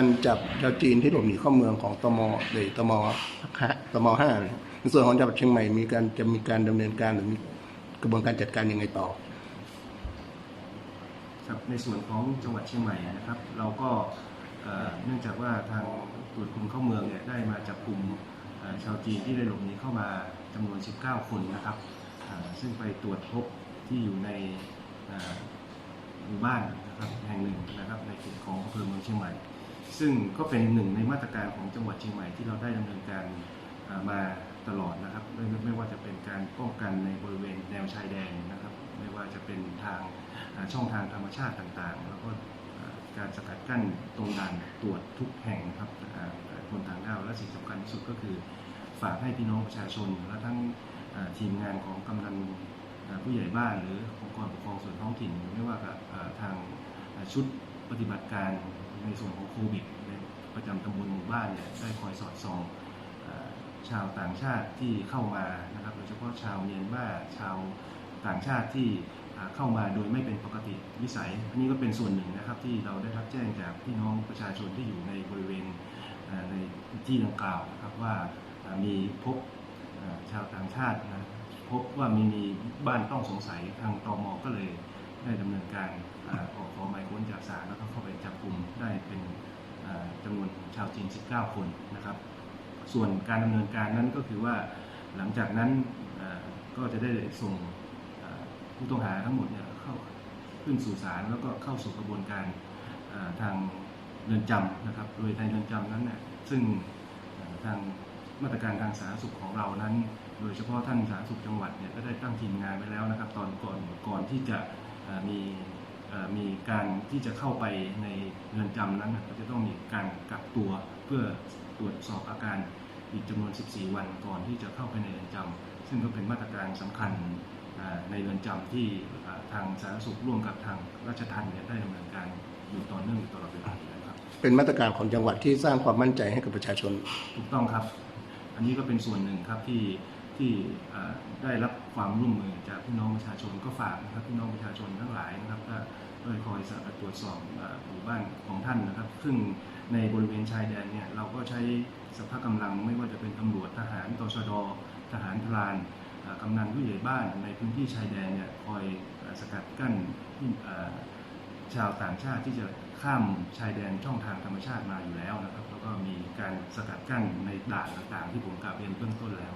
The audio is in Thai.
การจับชาวจีนที่หลบหนีเข้าเมืองของตมหรือตมห้าตมห้าเนี่ยในส่วนของจังหวัดเชียงใหม่มีการจะมีการดำเนินการหรือมีกระบวนการจัดการยังไงต่อครับในส่วนของจังหวัดเชียงใหม่นะครับ เราก็เอ่อเนื่องจากว่าทางตรวจคนเข้าเมืองเนี่ยได้มาจับกลุ่มเอ่อชาวจีนที่ได้หลบหนีเข้ามาจำนวน 19 คนนะครับเอ่อซึ่งไปตรวจพบที่อยู่ในเอ่อหมู่บ้านนะครับแห่งหนึ่งนะครับในเขตของอำเภอเมืองเชียงใหม่ ซึ่งก็เป็นหนึ่งในมาตรการของจังหวัดเชียงใหม่ที่เราได้ดำเนินการมาตลอดนะครับไม่ไม่ว่าจะเป็นการป้องกันในบริเวณแนวชายแดนนะครับ ไม่ว่าจะเป็นทางช่องทางธรรมชาติต่างๆ แล้วก็การสกัดกั้นตรงด่านตรวจทุกแห่งนะครับคนต่างด้าวและสิ่งสำคัญที่สุดก็คือ ฝากให้พี่น้องประชาชน และทั้งทีมงานของกำนันผู้ใหญ่บ้านหรือองค์กรปกครองส่วนท้องถิ่น ไม่ว่ากับทางชุด ปฏิบัติการในส่วนของโควิดประจำตำบลหมู่บ้านเนี่ยได้คอยสอดส่องชาวต่างชาติที่เข้ามานะครับโดยเฉพาะชาวเมียนมาชาวต่างชาติที่เข้ามาโดยไม่เป็นปกติวิสัย อันนี้ก็เป็นส่วนหนึ่งนะครับที่เราได้รับแจ้งจากพี่น้องประชาชนที่อยู่ในบริเวณในที่ดังกล่าวนะครับว่ามีพบชาวต่างชาตินะพบว่ามีมีบ้านต้องสงสัยทางตมก็เลย ได้ดำเนินการออกขอหมายค้นจากศาลแล้วก็เข้าไปจับกลุ่มได้เป็นอ่าจำนวนชาวจีน 19 คนนะครับ ส่วนการดำเนินการนั้นก็คือว่าหลังจากนั้นก็จะได้ส่งผู้ต้องหาทั้งหมดเนี่ยเข้าขึ้นสู่ศาลแล้วก็เข้าสู่กระบวนการทางเรือนจำนะครับ โดยในเรือนจำนั้นเนี่ยซึ่งทางมาตรการทางสาธารณสุขของเรานั้น โดยเฉพาะท่านสาธารณสุขจังหวัดเนี่ยก็ได้ตั้งทีมงานไว้แล้วนะครับ ตอนก่อนก่อนที่จะ มีอ่ามีการที่จะเข้าไปในเรือนจำนั้นนะก็จะต้องมีการกักตัวเพื่อตรวจสอบอาการอีกจำนวน 14 วันก่อนที่จะเข้าไปในเรือนจำซึ่งก็เป็นมาตรการสำคัญอ่าในเรือนจำที่อ่าทางสาธารณสุขร่วมกับทางราชทัณฑ์เนี่ยได้ดำเนินการอยู่ต่อเนื่องอยู่ตลอดเวลาอยู่แล้วครับเป็นมาตรการของจังหวัดที่สร้างความมั่นใจให้กับประชาชนถูกต้องครับ อันนี้ก็เป็นส่วนหนึ่งครับที่ ที่ได้รับความร่วมมือจากพี่น้องประชาชนก็ฝากนะครับพี่น้องประชาชนทั้งหลายนะครับก็ด้คอยสัตรวจสอบหมู่บ้านของท่านนะครับ ซึ่งในบริเวณชายแดนเนี่ยเราก็ใช้สภาพกำลังไม่ว่าจะเป็นตำรวจทหารตชดทหารพลานกำนันผู้ใหญ่บ้านในพื้นที่ชายแดนเนี่ยคอยสกัดกั้นชาวต่างชาติที่จะข้ามชายแดนช่องทางธรรมชาติมาอยู่แล้วนะครับ แล้วก็มีการสกัดกั้นในด่านต่างๆ ที่ผมกล่าวเรียนเบื้องต้นแล้ว